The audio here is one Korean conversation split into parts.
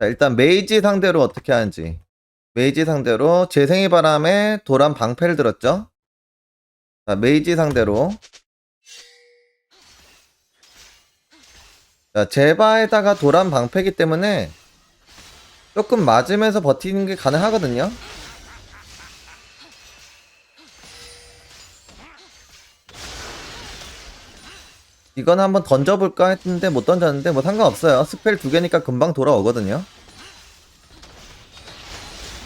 자, 일단 메이지 상대로 어떻게 하는지. 메이지 상대로 재생의 바람에 도란 방패를 들었죠. 자, 메이지 상대로. 자, 제바에다가 도란 방패기 때문에 조금 맞으면서 버티는 게 가능하거든요. 이건 한번 던져볼까 했는데 못 던졌는데 뭐 상관없어요. 스펠 두 개니까 금방 돌아오거든요.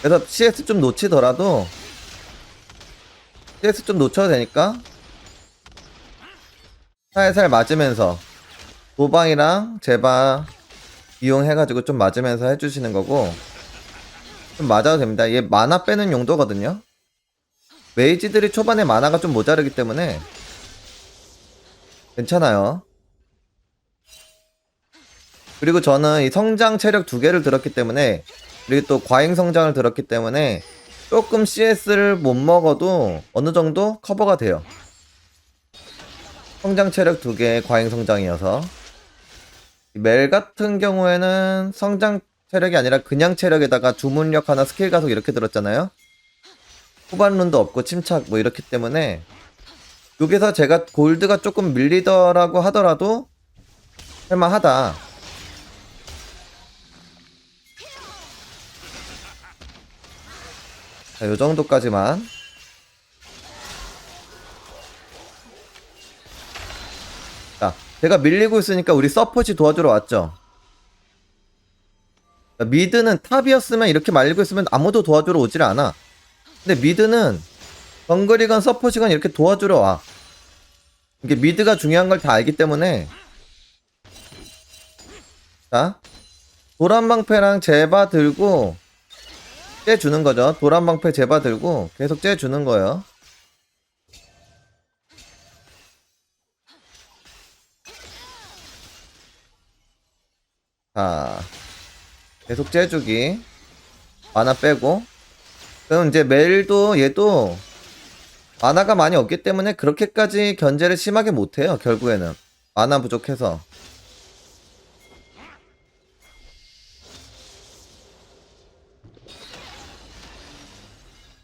그래서 CS 좀 놓치더라도 CS 좀 놓쳐도 되니까 살살 맞으면서 도방이랑 제바 이용해가지고 좀 맞으면서 해주시는 거고 좀 맞아도 됩니다. 얘 만화 빼는 용도거든요. 메이지들이 초반에 만화가 좀 모자르기 때문에 괜찮아요. 그리고 저는 이 성장 체력 두 개를 들었기 때문에 그리고 또 과잉 성장을 들었기 때문에 조금 CS를 못 먹어도 어느 정도 커버가 돼요. 성장 체력 두 개, 과잉 성장이어서 이멜 같은 경우에는 성장 체력이 아니라 그냥 체력에다가 주문력 하나 스킬 가속 이렇게 들었잖아요. 후반 룬도 없고 침착 뭐 이렇기 때문에 여기서 제가 골드가 조금 밀리더라고 하더라도 할만하다. 자, 요 정도까지만. 자, 제가 밀리고 있으니까 우리 서폿이 도와주러 왔죠. 자, 미드는 탑이었으면 이렇게 말리고 있으면 아무도 도와주러 오질 않아. 근데 미드는 정글이건 서폿이건 이렇게 도와주러 와. 이게 미드가 중요한 걸 다 알기 때문에 자 도란방패랑 제바 들고 째 주는 거죠. 도란방패 제바 들고 계속 째 주는 거예요. 자 계속 째주기 만화 빼고 그럼 이제 멜도 얘도 만화가 많이 없기 때문에 그렇게까지 견제를 심하게 못해요 결국에는. 만화 부족해서.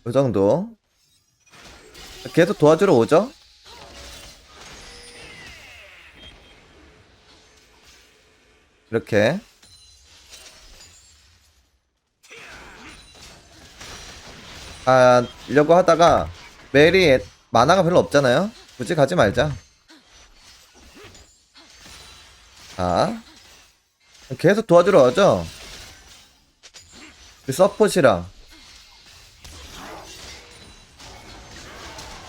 그 정도. 계속 도와주러 오죠? 이렇게. 가려고 하다가 애- 만화가 별로 없잖아요. 굳이 가지 말자. 자, 계속 도와주러 와죠. 이 서폿이랑.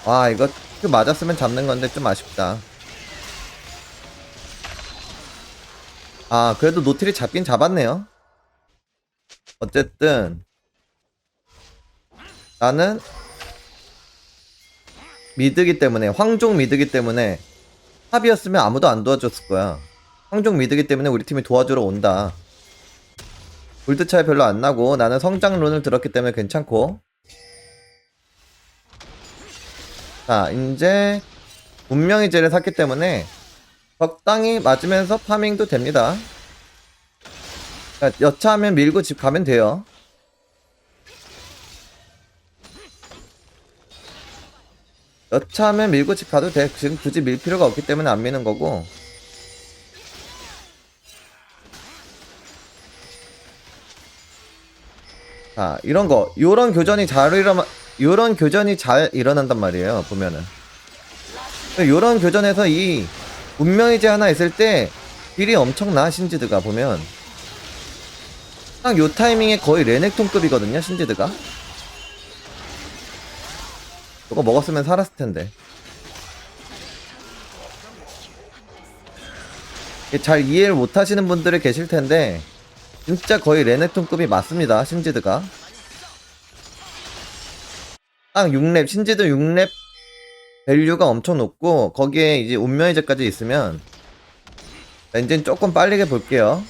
와, 이거 그 맞았으면 잡는 건데 좀 아쉽다. 아, 그래도 노틸이 잡긴 잡았네요. 어쨌든 나는 미드기 때문에 황종 미드기 때문에 탑이었으면 아무도 안 도와줬을 거야. 황종 미드기 때문에 우리 팀이 도와주러 온다. 골드 차이 별로 안 나고 나는 성장 룬을 들었기 때문에 괜찮고. 자, 이제 운명의 제를 샀기 때문에 적당히 맞으면서 파밍도 됩니다. 자, 여차하면 밀고 집 가면 돼요. 여차하면 밀고 집 가도 돼. 지금 굳이 밀 필요가 없기 때문에 안 미는 거고. 자, 이런 거. 요런 교전이 잘 일어나, 요런 교전이 잘 일어난단 말이에요. 보면은. 요런 교전에서 이 운명의제 하나 있을 때 딜이 엄청나, 신지드가 보면. 딱 요 타이밍에 거의 레넥톤급이거든요, 신지드가. 저거 먹었으면 살았을 텐데. 잘 이해를 못 하시는 분들이 계실 텐데, 진짜 거의 레네톤급이 맞습니다, 신지드가. 딱 6렙, 신지드 6렙 밸류가 엄청 높고, 거기에 이제 운명의 제까지 있으면, 엔진 조금 빠르게 볼게요.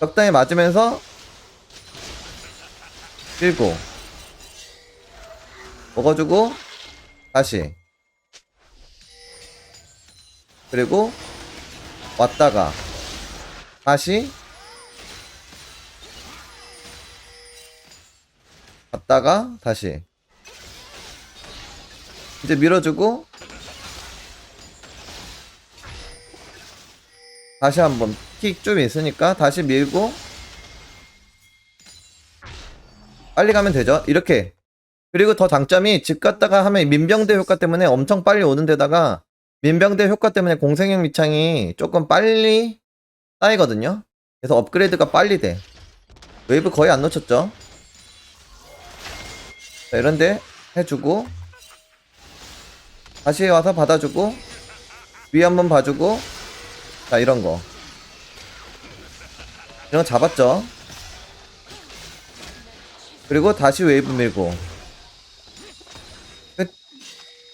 적당히 맞으면서, 끌고, 먹어주고 다시. 그리고 왔다가 다시 왔다가 다시. 이제 밀어주고 다시 한번 킥 좀 있으니까 다시 밀고 빨리 가면 되죠? 이렇게. 그리고 더 장점이 집 갔다가 하면 민병대 효과 때문에 엄청 빨리 오는 데다가 민병대 효과 때문에 공생형 미창이 조금 빨리 쌓이거든요. 그래서 업그레이드가 빨리 돼. 웨이브 거의 안 놓쳤죠? 자, 이런데 해주고 다시 와서 받아주고 위 한번 봐주고 자 이런 거. 이런 거 잡았죠? 그리고 다시 웨이브 밀고. 끝.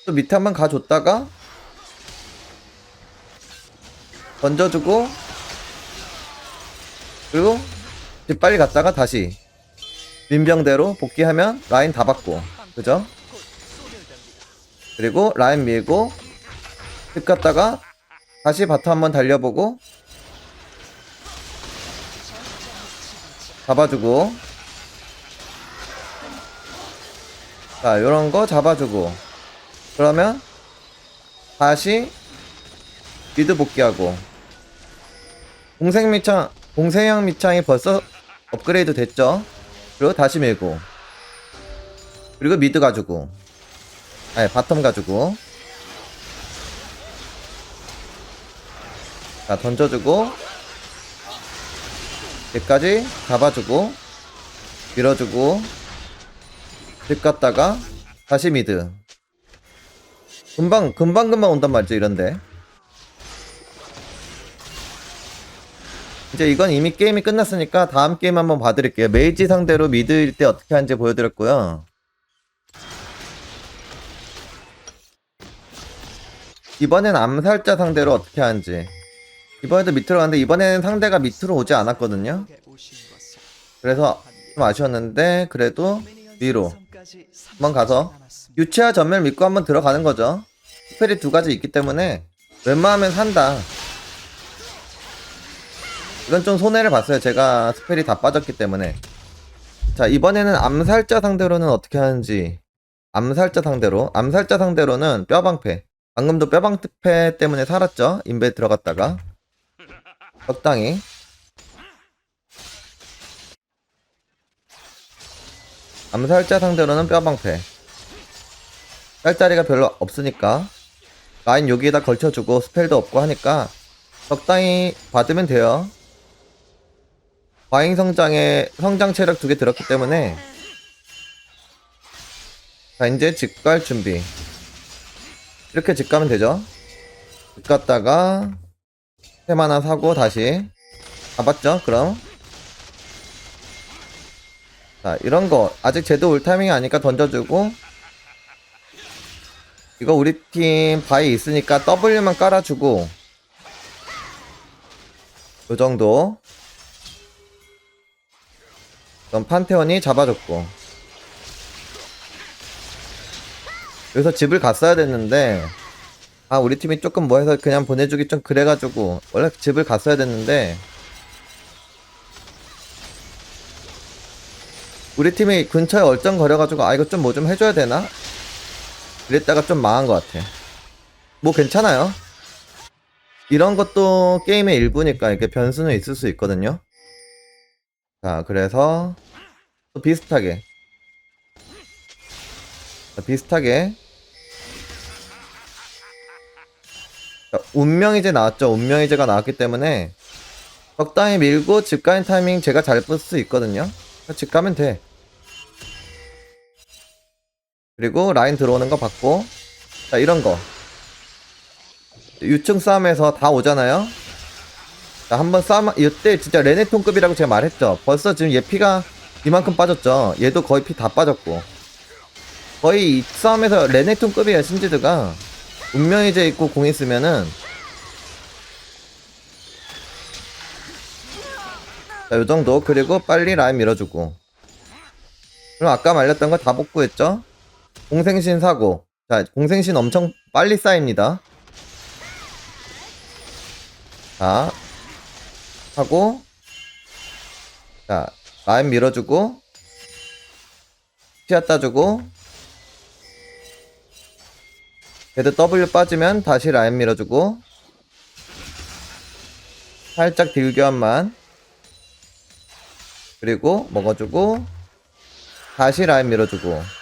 또 밑에 한번 가줬다가 던져주고 그리고 빨리 갔다가 다시 민병대로 복귀하면 라인 다 받고 그죠? 그리고 라인 밀고 끝 갔다가 다시 바텀 한번 달려보고 잡아주고 자 요런 거 잡아주고 그러면 다시 미드 복귀하고 공생 미창 공생형 미창이 벌써 업그레이드 됐죠? 그리고 다시 밀고. 그리고 미드 가지고. 아니 바텀 가지고. 자 던져주고. 여기까지 잡아주고. 밀어주고. 집 갔다가 다시 미드 금방 금방 금방 온단 말이죠 이런데. 이제 이건 이미 게임이 끝났으니까 다음 게임 한번 봐드릴게요. 메이지 상대로 미드일 때 어떻게 하는지 보여드렸고요. 이번엔 암살자 상대로 어떻게 하는지. 이번에도 밑으로 갔는데 이번에는 상대가 밑으로 오지 않았거든요. 그래서 좀 아쉬웠는데 그래도 위로. 한번 가서 유치와 전멸 믿고 한번 들어가는 거죠. 스펠이 두 가지 있기 때문에 웬만하면 산다. 이건 좀 손해를 봤어요. 제가 스펠이 다 빠졌기 때문에. 자 이번에는 암살자 상대로는 어떻게 하는지. 암살자 상대로. 암살자 상대로는 뼈방패. 방금도 뼈방패 때문에 살았죠? 인베 들어갔다가. 적당히. 암살자 상대로는 뼈방패 짤자리가 별로 없으니까 라인 여기에다 걸쳐주고 스펠도 없고 하니까 적당히 받으면 돼요. 과잉 성장에 성장 체력 두 개 들었기 때문에 자 이제 집 갈 준비. 이렇게 집 가면 되죠? 집 갔다가 템 하나 사고 다시 잡았죠? 그럼? 자 이런 거. 아직 제도 올 타이밍이 아니까 던져주고 이거 우리 팀 바위 있으니까 W만 깔아주고. 요 정도. 그럼 판테온이 잡아줬고. 여기서 집을 갔어야 됐는데 아 우리 팀이 조금 뭐 해서 그냥 보내주기 좀 그래가지고 원래 집을 갔어야 됐는데. 우리 팀이 근처에 얼쩡거려가지고 아 이거 좀 뭐좀 해줘야 되나? 그랬다가 좀 망한 것 같아. 뭐 괜찮아요? 이런 것도 게임의 일부니까 이렇게 변수는 있을 수 있거든요. 자 그래서 또 비슷하게. 자, 비슷하게. 자, 운명이제 나왔죠. 운명이제가 나왔기 때문에 적당히 밀고 집 가는 타이밍 제가 잘 볼 수 있거든요. 집 가면 돼 그리고 라인 들어오는 거 받고. 자 이런 거. 유충 싸움에서 다 오잖아요. 자 한번 싸움 이때 진짜 레네톤급이라고 제가 말했죠. 벌써 지금 얘 피가 이만큼 빠졌죠. 얘도 거의 피 다 빠졌고. 거의 이 싸움에서 레네톤급이에요 신지드가. 운명이제 있고 공 있으면은. 자 요정도. 그리고 빨리 라인 밀어주고. 그럼 아까 말렸던 거 다 복구했죠 공생신 사고. 자 공생신 엄청 빨리 쌓입니다. 자 하고 자 라인 밀어주고 치아 따주고 걔도 W 빠지면 다시 라인 밀어주고 살짝 딜 교환만 그리고 먹어주고 다시 라인 밀어주고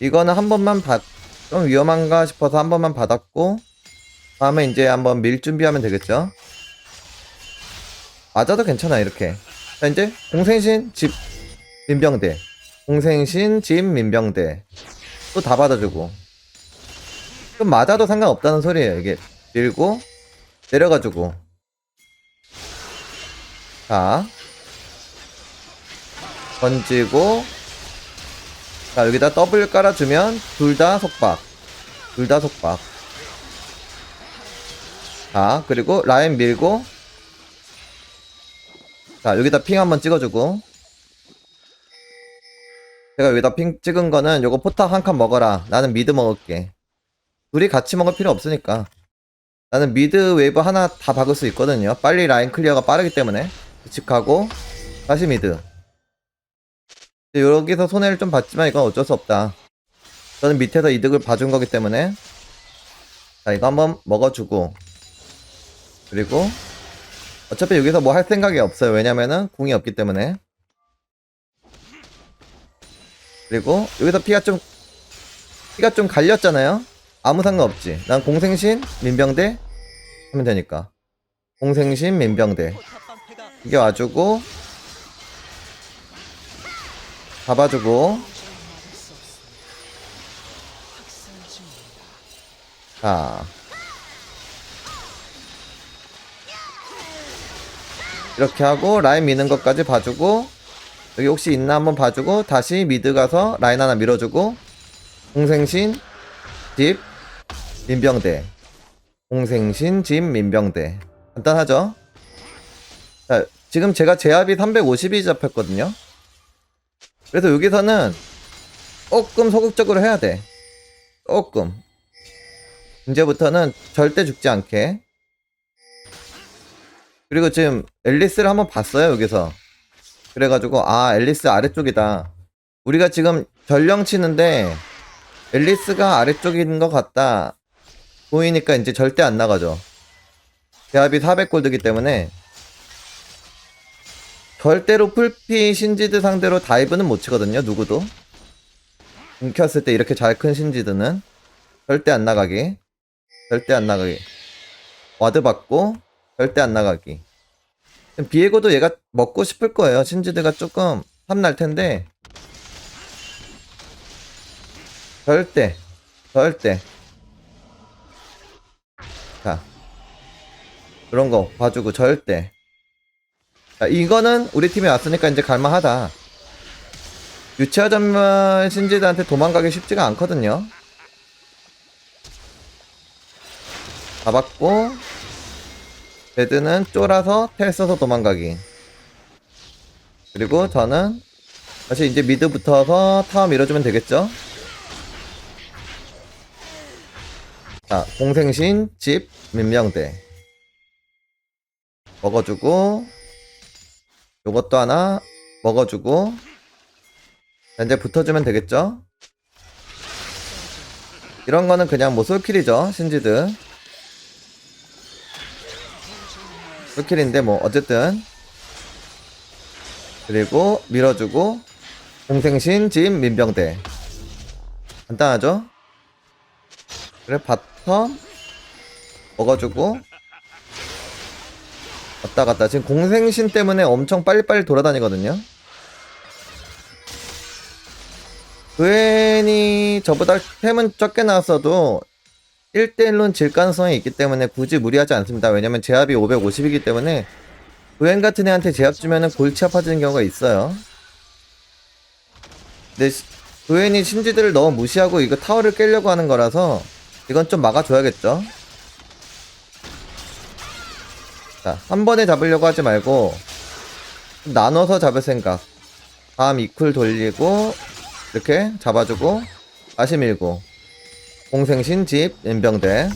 이거는 한 번만 받, 좀 위험한가 싶어서 한 번만 받았고 다음에 이제 한번 밀 준비하면 되겠죠? 맞아도 괜찮아 이렇게. 자 이제 공생신 집 민병대. 공생신 집 민병대. 또 다 받아주고. 좀 맞아도 상관없다는 소리예요 이게. 밀고 내려가지고. 자. 던지고 자 여기다 더블 깔아주면 둘 다 속박. 둘 다 속박. 자 그리고 라인 밀고. 자 여기다 핑 한번 찍어주고. 제가 여기다 핑 찍은 거는 요거 포탑 한 칸 먹어라. 나는 미드 먹을게. 둘이 같이 먹을 필요 없으니까. 나는 미드 웨이브 하나 다 박을 수 있거든요. 빨리 라인 클리어가 빠르기 때문에. 직하고 다시 미드 여기서 손해를 좀 봤지만 이건 어쩔 수 없다. 저는 밑에서 이득을 봐준 거기 때문에. 자 이거 한번 먹어주고. 그리고 어차피 여기서 뭐 할 생각이 없어요. 왜냐면은 궁이 없기 때문에. 그리고 여기서 피가 좀 피가 좀 갈렸잖아요? 아무 상관없지. 난 공생신 민병대 하면 되니까. 공생신 민병대. 이게 와주고 잡아주고. 자. 이렇게 하고 라인 미는 것까지 봐주고 여기 혹시 있나 한번 봐주고 다시 미드 가서 라인 하나 밀어주고 공생신 집 민병대. 공생신 집 민병대. 간단하죠? 자 지금 제가 제압이 350이 잡혔거든요 그래서 여기서는 조금 소극적으로 해야 돼. 조금. 이제부터는 절대 죽지 않게. 그리고 지금 앨리스를 한번 봤어요 여기서. 그래가지고 아 앨리스 아래쪽이다. 우리가 지금 전령 치는데 앨리스가 아래쪽인 것 같다. 보이니까 이제 절대 안 나가죠. 대합이 400골드기 때문에 절대로 풀피 신지드 상대로 다이브는 못 치거든요 누구도 움켰을 때 이렇게 잘 큰 신지드는 절대 안 나가기 절대 안 나가기 와드 받고 절대 안 나가기 비에고도 얘가 먹고 싶을 거예요. 신지드가 조금 탐날 텐데. 절대. 절대. 자. 그런 거 봐주고 절대. 자, 이거는 우리 팀에 왔으니까 이제 갈만하다. 유치아 전멸 신지드한테 도망가기 쉽지가 않거든요. 잡았고, 레드는 쫄아서 텔 써서 도망가기. 그리고 저는 다시 이제 미드 붙어서 타워 밀어주면 되겠죠? 자, 공생신, 집, 민명대. 먹어주고, 요것도 하나 먹어주고, 자, 이제 붙어주면 되겠죠? 이런 거는 그냥 뭐 솔킬이죠, 신지드. 솔킬인데 뭐 어쨌든 그리고 밀어주고 공생신 진 민병대 간단하죠? 그래 바텀 먹어주고 왔다 갔다 지금 공생신 때문에 엄청 빨리빨리 돌아다니거든요 괜히 저보다 템은 적게 나왔어도 1대1로는 질 가능성이 있기 때문에 굳이 무리하지 않습니다. 왜냐면 제압이 550이기 때문에 의행 같은 애한테 제압 주면은 골치 아파지는 경우가 있어요. 근데 의행이 신지들을 너무 무시하고 이거 타워를 깨려고 하는 거라서 이건 좀 막아줘야겠죠. 자, 한 번에 잡으려고 하지 말고 나눠서 잡을 생각. 다음 이쿨 돌리고 이렇게 잡아주고 다시 밀고. 공생신 집 연병대.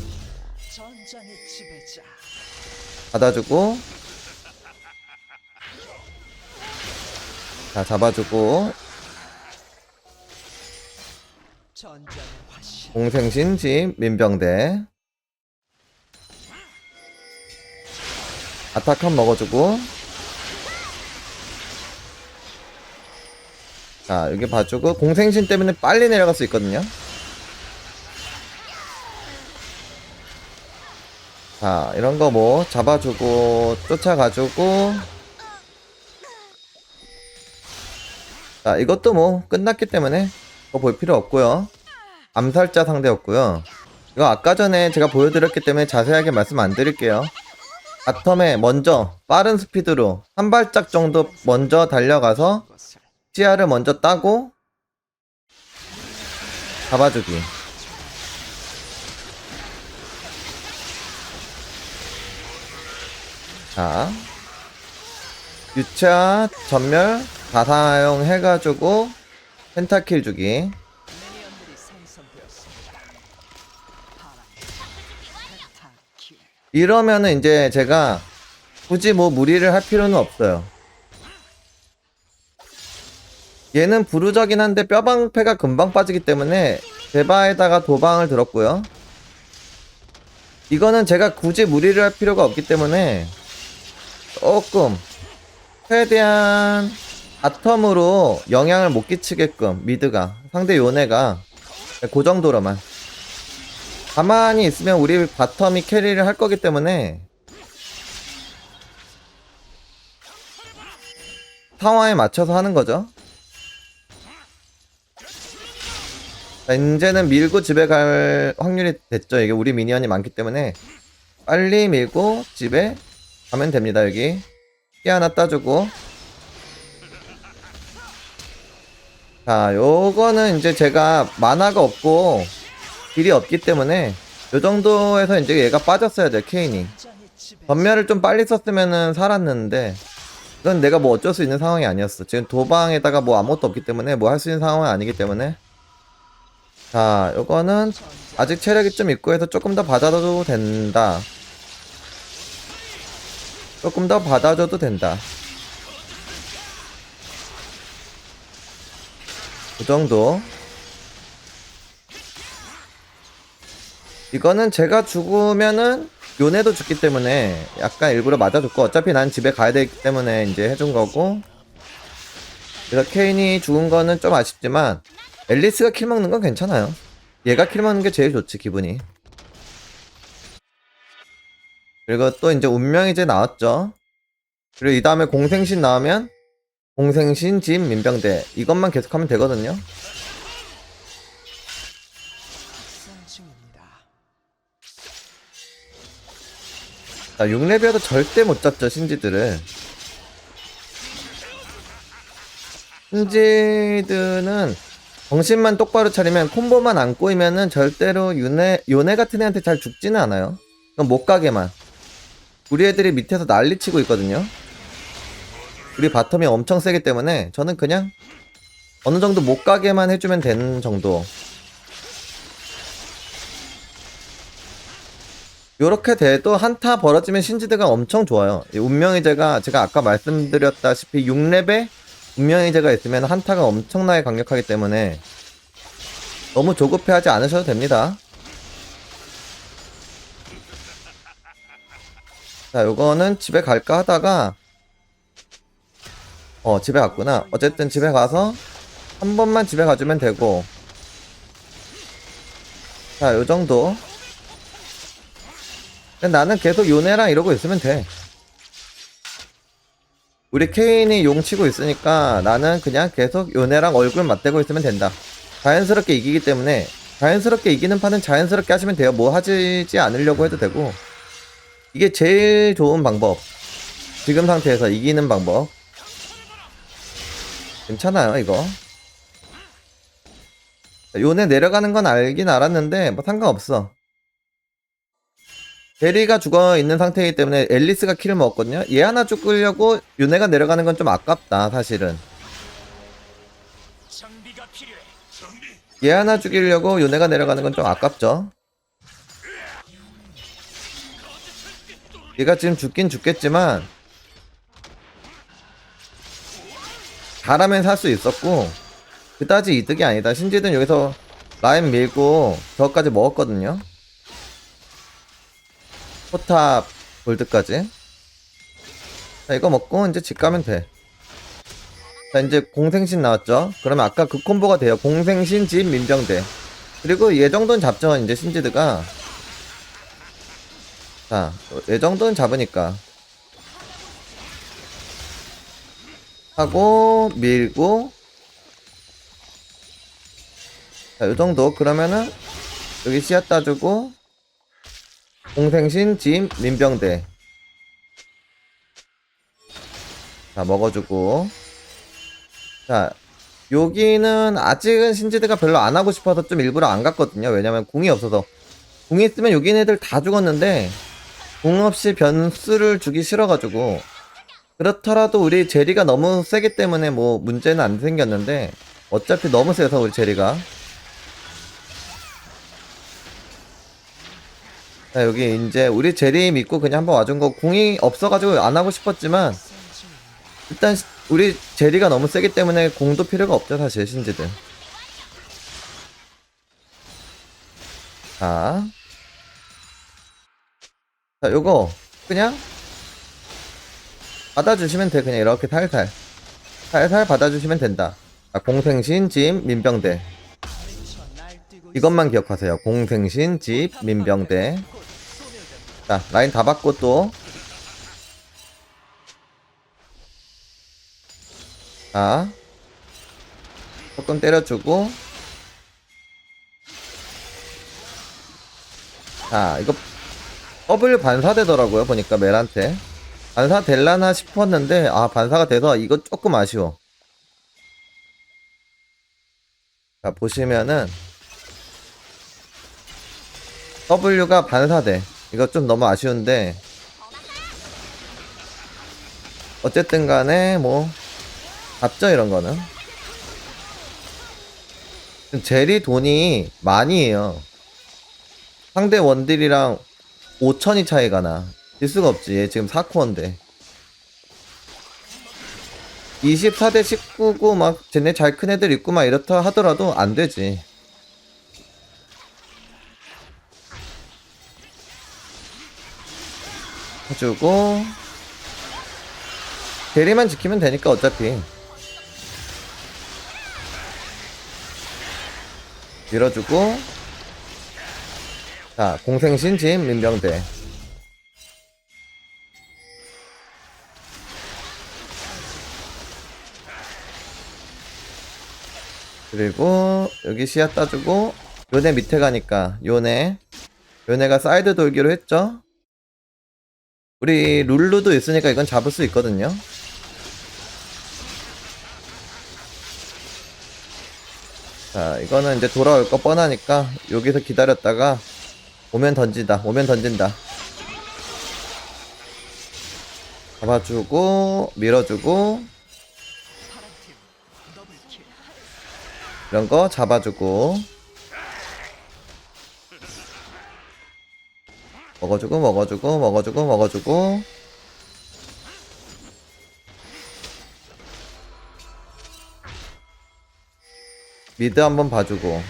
받아주고. 자, 잡아주고, 화신. 공생신지, 민병대. 아타칸 먹어주고. 자, 여기 봐주고, 공생신 때문에 빨리 내려갈 수 있거든요. 자, 이런 거 뭐, 잡아주고, 쫓아가주고. 자, 이것도 뭐, 끝났기 때문에, 더 볼 필요 없고요 암살자 상대였고요. 이거 아까 전에 제가 보여드렸기 때문에 자세하게 말씀 안 드릴게요. 바텀에 먼저 빠른 스피드로 한 발짝 정도 먼저 달려가서 시야를 먼저 따고 잡아주기. 자, 유차 전멸 다 사용해가지고 펜타킬 주기. 이러면은 이제 제가 굳이 뭐 무리를 할 필요는 없어요. 얘는 부르적인 한데 뼈방패가 금방 빠지기 때문에 대바에다가 도방을 들었고요. 이거는 제가 굳이 무리를 할 필요가 없기 때문에 조금 최대한 바텀으로 영향을 못 끼치게끔 미드가 상대 요네가 그 정도로만 가만히 있으면 우리 바텀이 캐리를 할 거기 때문에 상황에 맞춰서 하는 거죠. 자, 이제는 밀고 집에 갈 확률이 됐죠. 이게 우리 미니언이 많기 때문에 빨리 밀고 집에 가면 됩니다. 여기 피 하나 따주고 자, 요거는 이제 제가 만화가 없고 딜이 없기 때문에 요 정도에서 이제 얘가 빠졌어야 돼 케인이. 전멸을 좀 빨리 썼으면은 살았는데 이건 내가 뭐 어쩔 수 있는 상황이 아니었어. 지금 도방에다가 뭐 아무것도 없기 때문에 뭐 할 수 있는 상황은 아니기 때문에. 자 요거는 아직 체력이 좀 있고 해서 조금 더 받아줘도 된다. 조금 더 받아줘도 된다. 그 정도 이거는 제가 죽으면은 요네도 죽기 때문에 약간 일부러 맞아줬고 어차피 난 집에 가야 되기 때문에 이제 해준 거고. 그래서 케인이 죽은 거는 좀 아쉽지만 앨리스가 킬 먹는 건 괜찮아요. 얘가 킬 먹는 게 제일 좋지 기분이. 그리고 또 이제 운명이 이제 나왔죠. 그리고 이 다음에 공생신 나오면 공생신 진 민병대. 이것만 계속하면 되거든요 자, 6레벨도 절대 못 잡죠, 신지들을. 신지드는 정신만 똑바로 차리면 콤보만 안 꼬이면은 절대로 요네, 요네 같은 애한테 잘 죽지는 않아요. 못 가게만. 우리 애들이 밑에서 난리치고 있거든요. 우리 바텀이 엄청 세기 때문에 저는 그냥 어느 정도 못 가게만 해주면 되는 정도. 요렇게 돼도 한타 벌어지면 신지드가 엄청 좋아요. 이 운명의 제가 제가 아까 말씀드렸다시피 6렙에 운명의 제가 있으면 한타가 엄청나게 강력하기 때문에 너무 조급해하지 않으셔도 됩니다. 자, 요거는 집에 갈까 하다가 어, 집에 갔구나. 어쨌든 집에 가서 한 번만 집에 가주면 되고 자, 요 정도. 나는 계속 요네랑 이러고 있으면 돼. 우리 케인이 용 치고 있으니까 나는 그냥 계속 요네랑 얼굴 맞대고 있으면 된다. 자연스럽게 이기기 때문에 자연스럽게 이기는 판은 자연스럽게 하시면 돼요. 뭐 하지 않으려고 해도 되고. 이게 제일 좋은 방법. 지금 상태에서 이기는 방법. 괜찮아요, 이거. 요네 내려가는 건 알긴 알았는데 뭐 상관없어. 베리가 죽어 있는 상태이기 때문에 앨리스가 킬을 먹었거든요. 얘 하나 죽으려고 요네가 내려가는 건 좀 아깝다, 사실은. 얘 하나 죽이려고 요네가 내려가는 건 좀 아깝죠. 얘가 지금 죽긴 죽겠지만 잘하면 살 수 있었고 그다지 이득이 아니다. 신지든 여기서 라인 밀고 저까지 먹었거든요. 포탑 골드까지. 자 이거 먹고 이제 집 가면 돼. 자 이제 공생신 나왔죠. 그러면 아까 그 콤보가 돼요. 공생신 집 민병대. 그리고 얘 정도는 잡죠. 이제 신지드가. 자, 얘 정도는 잡으니까. 하고 밀고 자, 요 정도 그러면은 여기 씨앗 따주고 공생신 짐 민병대. 자 먹어주고. 자 여기는 아직은 신지드가 별로 안 하고 싶어서 좀 일부러 안 갔거든요. 왜냐면 궁이 없어서. 궁이 있으면 여기 애들 다 죽었는데 궁 없이 변수를 주기 싫어가지고. 그렇더라도 우리 제리가 너무 세기 때문에 뭐 문제는 안 생겼는데 어차피 너무 세서 우리 제리가 자 여기 이제 우리 제리 믿고 그냥 한번 와준 거 궁이 없어가지고 안 하고 싶었지만. 일단 시- 우리 제리가 너무 세기 때문에 공도 필요가 없죠 사실 신지들. 자, 자 요거 그냥 받아주시면 돼 그냥 이렇게 살살 살살 받아주시면 된다. 자, 공생신 집 민병대. 이것만 기억하세요. 공생신 집 민병대 자 라인 다 받고 또 자, 조금 때려주고. 자, 이거 더블 반사되더라고요. 보니까 멜한테. 반사 될라나 싶었는데, 아, 반사가 돼서 이거 조금 아쉬워. 자, 보시면은, W가 반사돼. 이거 좀 너무 아쉬운데, 어쨌든 간에, 뭐, 잡죠 이런 거는. 제리 돈이 많이 해요. 상대 원딜이랑 5천이 차이가 나질 수가 없지. 얘 지금 4코어인데. 24대 19고 막 쟤네 잘 큰 애들 있고 막 이렇다 하더라도 안 되지 해주고. 대리만 지키면 되니까 어차피. 밀어주고. 자 공생신 진 민병대. 그리고 여기 씨앗 따주고 요네 밑에 가니까 요네. 요네가 사이드 돌기로 했죠 우리 룰루도 있으니까 이건 잡을 수 있거든요 자, 이거는 이제 돌아올 거 뻔하니까 여기서 기다렸다가 오면 던진다. 오면 던진다. 잡아주고 밀어주고. 이런 거 잡아주고 먹어주고 먹어주고 먹어주고 먹어주고. 미드 한번 봐주고.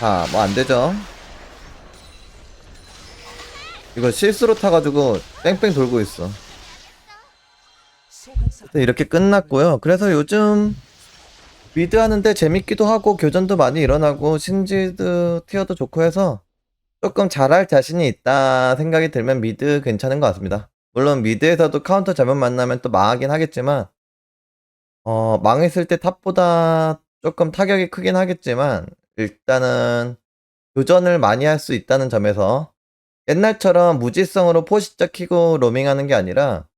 자, 뭐 안되죠? 이거 실수로 타가지고 뺑뺑 돌고 있어. 이렇게 끝났고요. 그래서 요즘 미드 하는데 재밌기도 하고 교전도 많이 일어나고 신지드 티어도 좋고 해서 조금 잘할 자신이 있다 생각이 들면 미드 괜찮은 것 같습니다. 물론 미드에서도 카운터 잘못 만나면 또 망하긴 하겠지만 어, 망했을 때 탑보다 조금 타격이 크긴 하겠지만 일단은 교전을 많이 할 수 있다는 점에서 옛날처럼 무지성으로 포시적 키고 로밍하는 게 아니라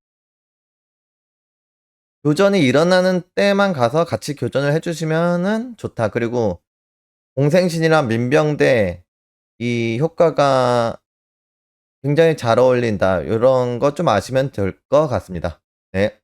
교전이 일어나는 때만 가서 같이 교전을 해주시면은 좋다. 그리고 공생신이랑 민병대 이 효과가 굉장히 잘 어울린다. 이런 거 좀 아시면 될 것 같습니다. 네.